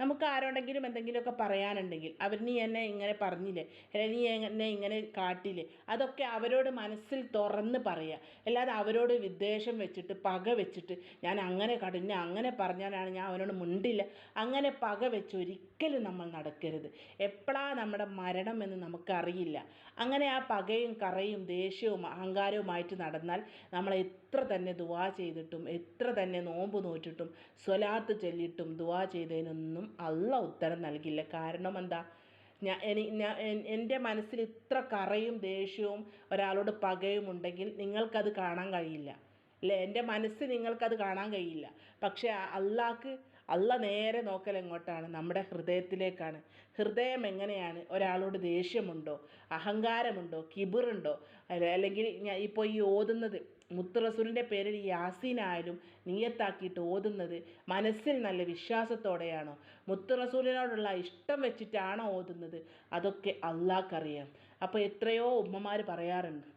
നമുക്ക് ആരോടെങ്കിലും എന്തെങ്കിലുമൊക്കെ പറയാനുണ്ടെങ്കിൽ അവർ നീ എന്നെ ഇങ്ങനെ പറഞ്ഞില്ലേ? അല്ലെങ്കിൽ നീ എന്നെ ഇങ്ങനെ കാട്ടില്ലേ? അതൊക്കെ അവരോട് മനസ്സിൽ തുറന്ന് പറയുക. അല്ലാതെ അവരോട് വിദ്വേഷം വെച്ചിട്ട് പക വെച്ചിട്ട് ഞാൻ അങ്ങനെ കടിഞ്ഞ അങ്ങനെ പറഞ്ഞാലാണ് ഞാൻ അവനോട് മുണ്ടില്ല. അങ്ങനെ പക വെച്ച് ഒരിക്കലും നമ്മൾ നടക്കരുത്. എപ്പോഴാണ് നമ്മുടെ മരണം എന്ന് നമുക്കറിയില്ല. അങ്ങനെ ആ പകയും കറയും ദേഷ്യവും അഹങ്കാരവുമായിട്ട് നടന്നാൽ നമ്മൾ എത്ര തന്നെ ദുവാ ചെയ്തിട്ടും എത്ര തന്നെ നോമ്പ് നോറ്റിട്ടും സ്വലാത്ത് ചൊല്ലിയിട്ടും ദുവാ ചെയ്തതിനൊന്നും അല്ല ഉത്തരം നൽകില്ല. കാരണം എന്താ? ഞാൻ എനി എന്റെ മനസ്സിൽ ഇത്ര കറയും ദേഷ്യവും ഒരാളോട് പകയും ഉണ്ടെങ്കിൽ നിങ്ങൾക്കത് കാണാൻ കഴിയില്ല. അല്ലേ? എന്റെ മനസ്സ് നിങ്ങൾക്കത് കാണാൻ കഴിയില്ല. പക്ഷേ അള്ളാഹ്ക്ക് അള്ള നേരെ നോക്കൽ എങ്ങോട്ടാണ്? നമ്മുടെ ഹൃദയത്തിലേക്കാണ്. ഹൃദയം എങ്ങനെയാണ്? ഒരാളോട് ദേഷ്യമുണ്ടോ? അഹങ്കാരമുണ്ടോ? കിബിറുണ്ടോ? അല്ലെങ്കിൽ ഇപ്പോൾ ഈ ഓതുന്നത് മുത്തുറസൂലിന്റെ പേരിൽ യാസീനായാലും നീയത്താക്കിയിട്ട് ഓതുന്നത് മനസ്സിൽ നല്ല വിശ്വാസത്തോടെയാണോ? മുത്തുറസൂലിനോടുള്ള ഇഷ്ടം വെച്ചിട്ടാണോ ഓതുന്നത്? അതൊക്കെ അള്ളാഹ്ക്കറിയാം അപ്പോൾ എത്രയോ ഉമ്മമാർ പറയാറുണ്ട്.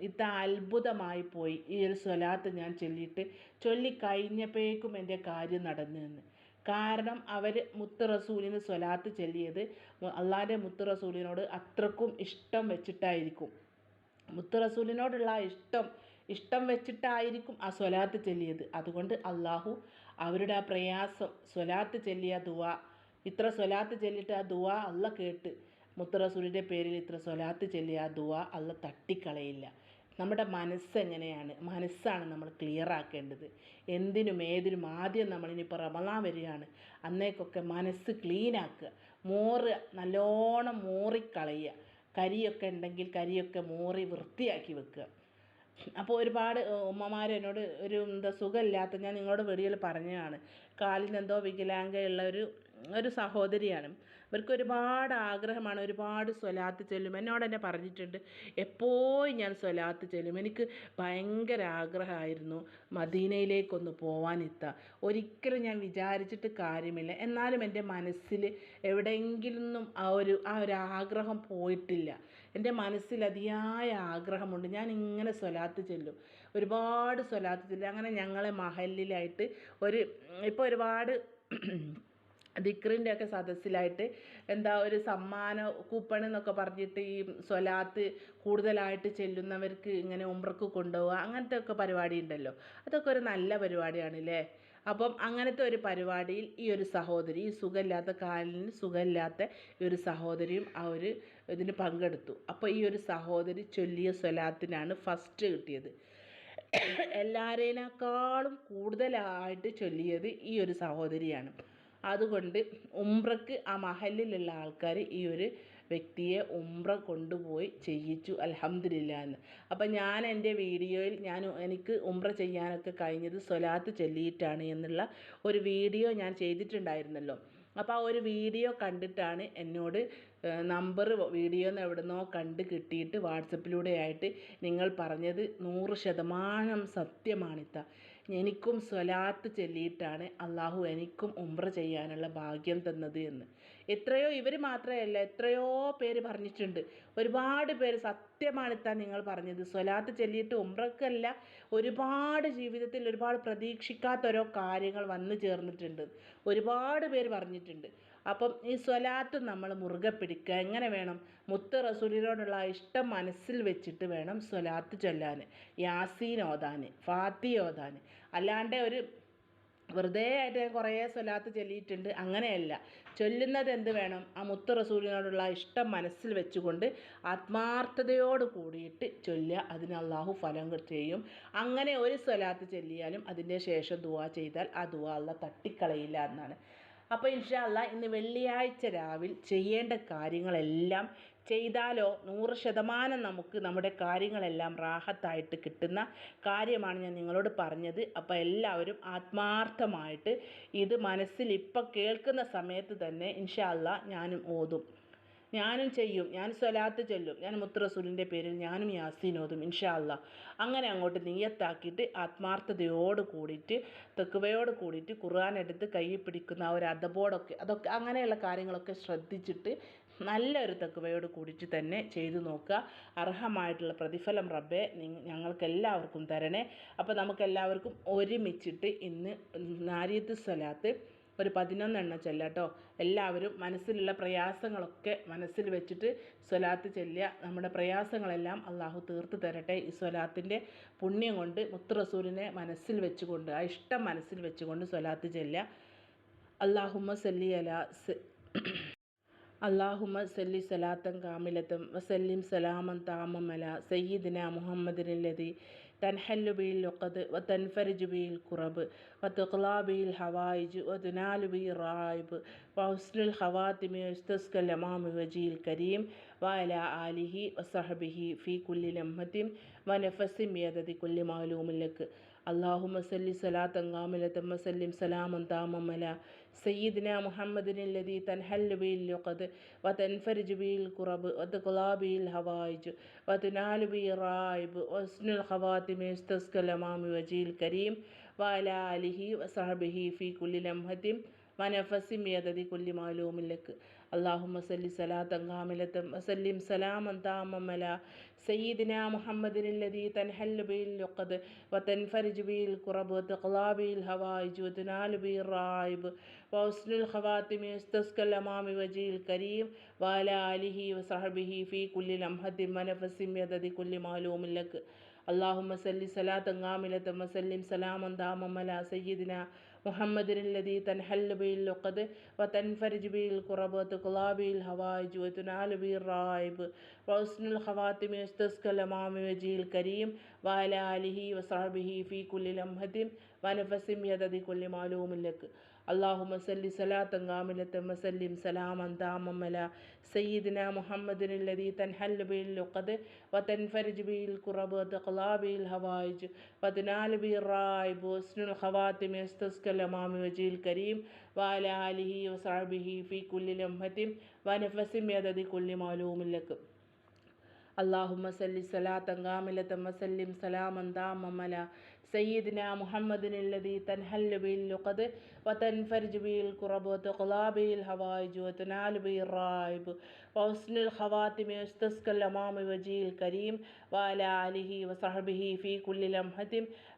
ഇത്ര അത്ഭുതമായി പോയി ഈ ഒരു സ്വലാത്ത് ഞാൻ ചൊല്ലിയിട്ട് ചൊല്ലിക്കഴിഞ്ഞപ്പോഴേക്കും എന്റെ കാര്യം നടന്നു എന്ന് കാരണം അവർ മുത്ത് റസൂലിന് സ്വലാത്ത് ചൊല്ലിയത് അള്ളാഹിന്റെ മുത്ത് റസൂലിനോട് അത്രക്കും ഇഷ്ടം വെച്ചിട്ടായിരിക്കും. മുത്ത് റസൂലിനോടുള്ള ഇഷ്ടം ഇഷ്ടം വെച്ചിട്ടായിരിക്കും ആ സ്വലാത്ത് ചൊല്ലിയത്. അതുകൊണ്ട് അള്ളാഹു അവരുടെ ആ പ്രയാസം സ്വലാത്ത് ചൊല്ലിയ ദുവ ഇത്ര സ്വലാത്ത് ചൊല്ലിയിട്ട് ആ ദുവ അല്ല കേട്ട് മുത്ത് റസൂലിന്റെ പേരിൽ ഇത്ര സ്വലാത്ത് ചൊല്ലിയ ആ ദുവ അള്ള തട്ടിക്കളയില്ല. നമ്മുടെ മനസ്സ് എങ്ങനെയാണ് മനസ്സാണ് നമ്മൾ ക്ലിയർ ആക്കേണ്ടത്. എന്തിനും ഏതിനും ആദ്യം നമ്മളിനിപ്പോൾ പ്രബലാൻ വരികയാണ്. അന്നേക്കൊക്കെ മനസ്സ് ക്ലീനാക്കുക മോറ് നല്ലോണം മോറിക്കളയുക. കരിയൊക്കെ ഉണ്ടെങ്കിൽ കരിയൊക്കെ മോറി വൃത്തിയാക്കി വെക്കുക. അപ്പോൾ ഒരുപാട് ഉമ്മമാർ എന്നോട് ഒരു എന്താ സുഖമില്ലാത്ത ഞാൻ നിങ്ങളോട് വീഡിയോയിൽ പറഞ്ഞതാണ്. കാലിനെന്തോ വികലാംഗയുള്ള ഒരു ഒരു സഹോദരിയാണ്. അവർക്ക് ഒരുപാട് ആഗ്രഹമാണ് ഒരുപാട് സ്വലാത്ത് ചൊല്ലും. എന്നോട് തന്നെ പറഞ്ഞിട്ടുണ്ട് എപ്പോഴും ഞാൻ സ്വലാത്ത് ചൊല്ലും. എനിക്ക് ഭയങ്കര ആഗ്രഹമായിരുന്നു മദീനയിലേക്കൊന്ന് പോവാനിത്ത ഒരിക്കലും ഞാൻ വിചാരിച്ചിട്ട് കാര്യമില്ല. എന്നാലും എന്റെ മനസ്സിൽ എവിടെയെങ്കിലും ആ ഒരു ആ ഒരു ആഗ്രഹം പോയിട്ടില്ല. എന്റെ മനസ്സിൽ അതിയായ ആഗ്രഹമുണ്ട്. ഞാൻ ഇങ്ങനെ സ്വലാത്ത് ചെല്ലും. ഒരുപാട് സ്വലാത്ത് ചെല്ലും. അങ്ങനെ ഞങ്ങളെ മഹലിലായിട്ട് ഒരു ഇപ്പോൾ ഒരുപാട് ദിക്റിന്റെ ഒക്കെ സദസ്സിലായിട്ട് എന്താ ഒരു സമ്മാന കൂപ്പൺ എന്നൊക്കെ പറഞ്ഞിട്ട് ഈ സ്വലാത്ത് കൂടുതലായിട്ട് ചെല്ലുന്നവർക്ക് ഇങ്ങനെ ഉംറക്ക് കൊണ്ടുപോവുക അങ്ങനത്തെ ഒക്കെ പരിപാടി ഉണ്ടല്ലോ അതൊക്കെ ഒരു നല്ല പരിപാടിയാണല്ലേ? അപ്പം അങ്ങനത്തെ ഒരു പരിപാടിയിൽ ഈ ഒരു സഹോദരി ഈ സുഖമില്ലാത്ത കാലിന് സുഖമില്ലാത്ത ഈ ഒരു സഹോദരിയും ആ ഒരു ഇതിന് പങ്കെടുത്തു. അപ്പോൾ ഈ ഒരു സഹോദരി ചൊല്ലിയ സ്വലാത്തിനാണ് ഫസ്റ്റ് കിട്ടിയത്. എല്ലാവരേനേക്കാളും കൂടുതലായിട്ട് ചൊല്ലിയത് ഈ ഒരു സഹോദരിയാണ്. അതുകൊണ്ട് ഉംറക്ക് ആ മഹലിലുള്ള ആൾക്കാർ ഈ ഒരു വ്യക്തിയെ ഉംറ കൊണ്ടുപോയി ചെയ്യിച്ചു അൽഹംദുലില്ല എന്ന്. അപ്പം ഞാൻ എന്റെ വീഡിയോയിൽ ഞാൻ എനിക്ക് ഉംറ ചെയ്യാനൊക്കെ കഴിഞ്ഞത് സ്വലാത്ത് ചൊല്ലിയിട്ടാണ് എന്നുള്ള ഒരു വീഡിയോ ഞാൻ ചെയ്തിട്ടുണ്ടായിരുന്നല്ലോ. അപ്പോൾ ആ ഒരു വീഡിയോ കണ്ടിട്ടാണ് എന്നോട് നമ്പർ വീഡിയോ എവിടുന്നോ കണ്ട് കിട്ടിയിട്ട് വാട്സപ്പിലൂടെ ആയിട്ട് നിങ്ങൾ പറഞ്ഞത് നൂറ് ശതമാനം സത്യമാണിത്ത. എനിക്കും സ്വലാത്ത് ചൊല്ലിയിട്ടാണ് അള്ളാഹു എനിക്കും ഉംറ ചെയ്യാനുള്ള ഭാഗ്യം തന്നത് എന്ന്. എത്രയോ ഇവർ മാത്രമല്ല എത്രയോ പേര് പറഞ്ഞിട്ടുണ്ട്. ഒരുപാട് പേര് സത്യമാണിത്താൻ നിങ്ങൾ പറഞ്ഞത്. സ്വലാത്ത് ചൊല്ലിയിട്ട് ഉംറക്കല്ല ഒരുപാട് ജീവിതത്തിൽ ഒരുപാട് പ്രതീക്ഷിക്കാത്ത ഓരോ കാര്യങ്ങൾ വന്നു ചേർന്നിട്ടുണ്ട്. ഒരുപാട് പേര് പറഞ്ഞിട്ടുണ്ട്. അപ്പം ഈ സ്വലാത്ത് നമ്മൾ മുറുകെ പിടിക്കുക. എങ്ങനെ വേണം? മുത്ത് റസൂലിനോടുള്ള ഇഷ്ടം മനസ്സിൽ വെച്ചിട്ട് വേണം സ്വലാത്ത് ചൊല്ലാൻ. യാസീൻ ഓതാൻ ഫാത്തി ഓതാൻ. അല്ലാണ്ട് ഒരു വെറുതെ ആയിട്ട് ഞാൻ കുറേ സ്വലാത്ത് ചൊല്ലിയിട്ടുണ്ട്. അങ്ങനെയല്ല. ചൊല്ലുന്നത് എന്ത് വേണം? ആ മുത്ത് റസൂലിനോടുള്ള ഇഷ്ടം മനസ്സിൽ വെച്ചുകൊണ്ട് ആത്മാർത്ഥതയോട് കൂടിയിട്ട് ചൊല്ലുക. അതിന് അള്ളാഹു ഫലം ചെയ്യും. അങ്ങനെ ഒരു സ്വലാത്ത് ചൊല്ലിയാലും അതിന്റെ ശേഷം ദുവാ ചെയ്താൽ ആ ദുവാ അല്ല തട്ടിക്കളയില്ല എന്നാണ്. അപ്പോൾ ഇൻഷാ അല്ലാ ഇന്ന് വെള്ളിയാഴ്ച രാവിലെ ചെയ്യേണ്ട കാര്യങ്ങളെല്ലാം ചെയ്താലോ നൂറ് ശതമാനം നമുക്ക് നമ്മുടെ കാര്യങ്ങളെല്ലാം റാഹത്തായിട്ട് കിട്ടുന്ന കാര്യമാണ് ഞാൻ നിങ്ങളോട് പറഞ്ഞത്. അപ്പോൾ എല്ലാവരും ആത്മാർത്ഥമായിട്ട് ഇത് മനസ്സിൽ ഇപ്പം കേൾക്കുന്ന സമയത്ത് തന്നെ ഇൻഷാല്ല ഞാനും ഓതും. ഞാനും ചെയ്യും. ഞാൻ സ്വലാത്ത് ചൊല്ലും. ഞാൻ മുത്തറസൂലിന്റെ പേരിൽ ഞാനും യാസീൻ ഓതും ഇൻഷാ അല്ലാ അങ്ങനെ അങ്ങോട്ട് നീയത്താക്കിയിട്ട് ആത്മാർത്ഥതയോട് കൂടിയിട്ട് തെക്കുവയോട് കൂടിയിട്ട് ഖുർആൻ എടുത്ത് കൈ പിടിക്കുന്ന ആ ഒരു അതബോടൊക്കെ അതൊക്കെ അങ്ങനെയുള്ള കാര്യങ്ങളൊക്കെ ശ്രദ്ധിച്ചിട്ട് നല്ലൊരു തെക്കുവയോട് കൂടിയിട്ട് തന്നെ ചെയ്തു നോക്കുക. അർഹമായിട്ടുള്ള പ്രതിഫലം റബ്ബെ ഞങ്ങൾക്ക് എല്ലാവർക്കും തരണേ. അപ്പോൾ നമുക്കെല്ലാവർക്കും ഒരുമിച്ചിട്ട് ഇന്ന് നാരിയത്ത് സ്വലാത്ത് ഒരു പതിനൊന്നെണ്ണം ചൊല്ലാട്ടോ. എല്ലാവരും മനസ്സിലുള്ള പ്രയാസങ്ങളൊക്കെ മനസ്സിൽ വെച്ചിട്ട് സ്വലാത്ത് ചൊല്ലുക. നമ്മുടെ പ്രയാസങ്ങളെല്ലാം അള്ളാഹു തീർത്ത് തരട്ടെ. ഈ സ്വലാത്തിന്റെ പുണ്യം കൊണ്ട് മുത്ത് റസൂലിനെ മനസ്സിൽ വെച്ചുകൊണ്ട് ആ ഇഷ്ടം മനസ്സിൽ വെച്ചുകൊണ്ട് സ്വലാത്ത് ചൊല്ലുക. അള്ളാഹുമ്മ സല്ലി അല അള്ളാഹുമ സല്ലി സലാത്തം കാമിലത്തും വസല്ലിം സലാമം താമമല സയ്യിദിന മുഹമ്മദിനുല്ലതി തൻഹല്ലുബിയിൽ ലൊക്കത് വ തൻഫരജുബിയിൽ കുറബ് വ തുഖ്ലാബിയിൽ ഹവായിജ് വ തുനാലുബി റായിബ് വ ഹുസ്നുൽ ഹവാത്തിമി ഉസ്തസ്കൽ അമാമി വജിയിൽ കരീം വ അല ആലിഹി വസഹബിഹി ഫി കുല്ലി ലംഹത്തിൻ വ നഫസിം യദതി കുല്ലി മാലൂമില്ലക്ക് അള്ളാഹുമ സല്ലി സലാത്തങ്ങാമല തമ്മസല്ലിം സലാമൻ താമമല സയ്യിദിന മുഹമ്മദിനിൽ ലതി തൻഹല്ലുബിയിൽ ലുഖദ് വതൻഫരിജ് ബിയിൽ കുറബ് വത് ഗുലാബിയിൽ ഹവായിജ് വതുനാലു ബി റായിബ് വസ്നുൽ ഹവാത്തിമെ ഉസ്തസ്കലമാമി വജീൽ കരീം വാല അലിഹി വസാബിഹി ഫി കുല്ലി ലംഹത്തിം വനഫസിം യദതി കുല്ലി മാലൂമില്ലക്ക് بيدد كل معلوم لك اللهم صل صلاة كاملة وسلم سلاما تاما على سيدنا محمد الذي تنحل به اللقد وتنفرج به الكرب وتقلى به الهوائج وتنال به الرائب وحسن الخواتم يستسقى الأمام وجه الكريم وعلى آله وصحبه في كل لمحة ونفس بيدد كل معلوم لك اللهم صل صلاة كاملة وسلم سلاما داما على سيدنا മുഹമ്മദിൻ ലതി തൻഹൽ ബിൽ ലൊക്കത് വതൻഫരിജ് ബിൽ കുറബത്ത് കുലാബിൽ ഹവായിജ് വതുനാൽ ബിൽ റായിബ് വസ്നുൽ ഖവാത്തിമി മുസ്തസ്കൽ അമാമി വജീൽ കരീം വാല അലിഹി വസാബിഹി ഫി കുല്ലി ലംഹത്തിൻ വനഫസിം യദതി കുല്ലി മാലൂമില്ലക്ക് معلوم لك اللهم صل صلاة كاملة وسلم سلاما تاما على سيدنا محمد الذي تنحل به اللقد وتنفرج به الكرب وتقلى به الهوائج وتنال به الرائب وحسن الخواتم يستسقى الأمام وجه الكريم وعلى آله وصحبه في كل لمحة ونفس بيدد كل معلوم لك اللهم صل صلاة كاملة وسلم سلاما تاما على سيدنا محمد الذي تنحل به اللقد وتنفرج به الكرب وتقلى به الهوائج وتنال به الرائب وحسن الخواتم يستسقى الأمام وجه الكريم وعلى آله وصحبه في كل لمحة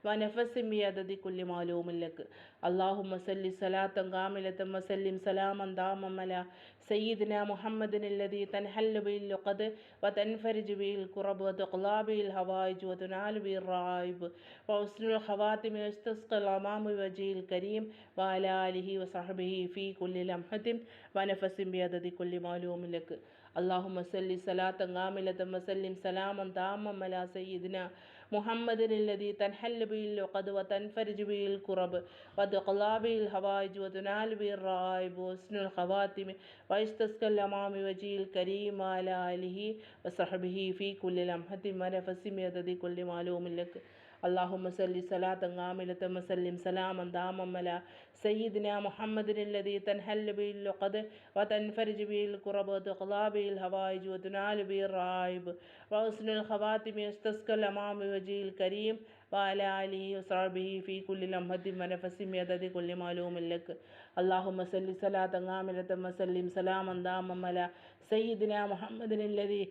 ونفس بيدد كل معلوم لك اللهم صل صلاة كاملة وسلم سلاما داما على سيدنا محمد الذي تنحل به اللقد وتنفرج به الكرب وتقلى به الهوائج وتنال به الرائب وحسن وحسن الخواتم يستسقى الأمام بوجهه الكريم وعلى آله وصحبه في كل لمحة ونفس بعدد كل معلوم لك اللهم صل صلاة كاملة وسلم سلاما تاما على سيدنا محمد الذي تنحل به العقد وتنفرج به الكرب وتقلى به الهوائج وتنال به الرائب وحسن الخواتم ويستسقى الأمام وجهه الكريم وعلى آله وصحبه في كل لمحة ونفس بعدد كل معلوم لك اللهم صل صلاة كاملة وسلم سلاما داما على سيدنا محمد الذي تنحل به اللقد وتنفرج به الكرب وتقضى به الهوائج وتنال به الرائب وحسن الخواتم يستسقى الأمام وجهه الكريم وعلى آله وصحبه في كل لمحة ونفس بعدد كل معلوم لك اللهم صل صلاة كاملة وسلم سلاما داما على سيدنا محمد الذي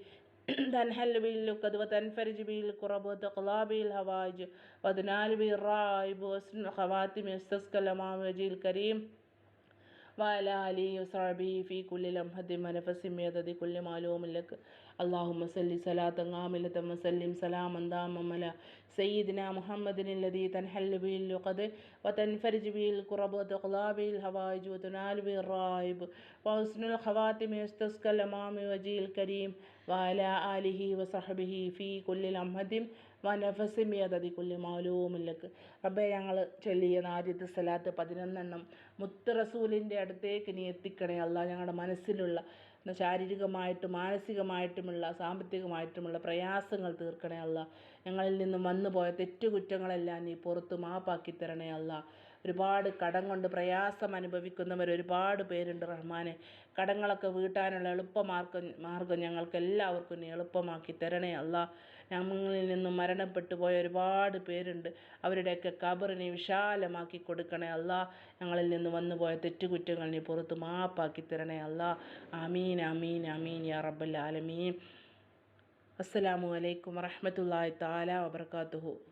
تنحل به اللقد وتنفرج به الكرب وتقضى به الهوائج وتنال به الرائب وحسن الخواتم يستسقى الأمام وجه الكريم وعلى آله وصحبه في كل لمحة ونفس بعدد كل معلوم لك اللهم صل صلاة كاملة وسلم سلاما داما على سيدنا محمد الذي تنحل به اللقد وتنفرج به الكرب وتقضى به الهوائج وتنال به الرائب وحسن الخواتم يستسقى الأمام وجه الكريم وعلى آله وصحبه في كل لمحة ونفس بعدد كل معلوم لك റബ്ബെ ഞങ്ങൾ ചൊല്ലിയ ആദ്യത്തെ സ്ഥലത്ത് പതിനൊന്നെണ്ണം മുത്ത് റസൂലിൻ്റെ അടുത്തേക്ക് നീ എത്തിക്കണേ അല്ല ഞങ്ങളുടെ മനസ്സിലുള്ള ശാരീരികമായിട്ടും മാനസികമായിട്ടുമുള്ള സാമ്പത്തികമായിട്ടുമുള്ള പ്രയാസങ്ങൾ തീർക്കണേ അല്ല. ഞങ്ങളിൽ നിന്നും വന്നുപോയ തെറ്റുകുറ്റങ്ങളെല്ലാം നീ പുറത്ത് മാപ്പാക്കി തരണേ അല്ല. ഒരുപാട് കടം കൊണ്ട് പ്രയാസം അനുഭവിക്കുന്നവർ ഒരുപാട് പേരുണ്ട് റഹ്മാനെ. കടങ്ങളൊക്കെ വീട്ടാനുള്ള എളുപ്പമാർഗം മാർഗം ഞങ്ങൾക്ക് എല്ലാവർക്കും നീ എളുപ്പമാക്കി തരണേ അല്ല. ഞങ്ങളിൽ നിന്നും മരണപ്പെട്ടു പോയ ഒരുപാട് പേരുണ്ട്. അവരുടെയൊക്കെ കബറിനെ വിശാലമാക്കി കൊടുക്കണേ അല്ലാ. ഞങ്ങളിൽ നിന്ന് വന്നു പോയ തെറ്റുകുറ്റങ്ങൾ നീ പുറത്ത് മാപ്പാക്കി തരണേ അല്ലാ. ആമീൻ ആമീൻ ആമീൻ യാ റബ്ബൽ ആലമീൻ. അസ്സലാമു അലൈക്കും വറഹ്മത്തുള്ളാഹി തആല വബറകാതുഹു.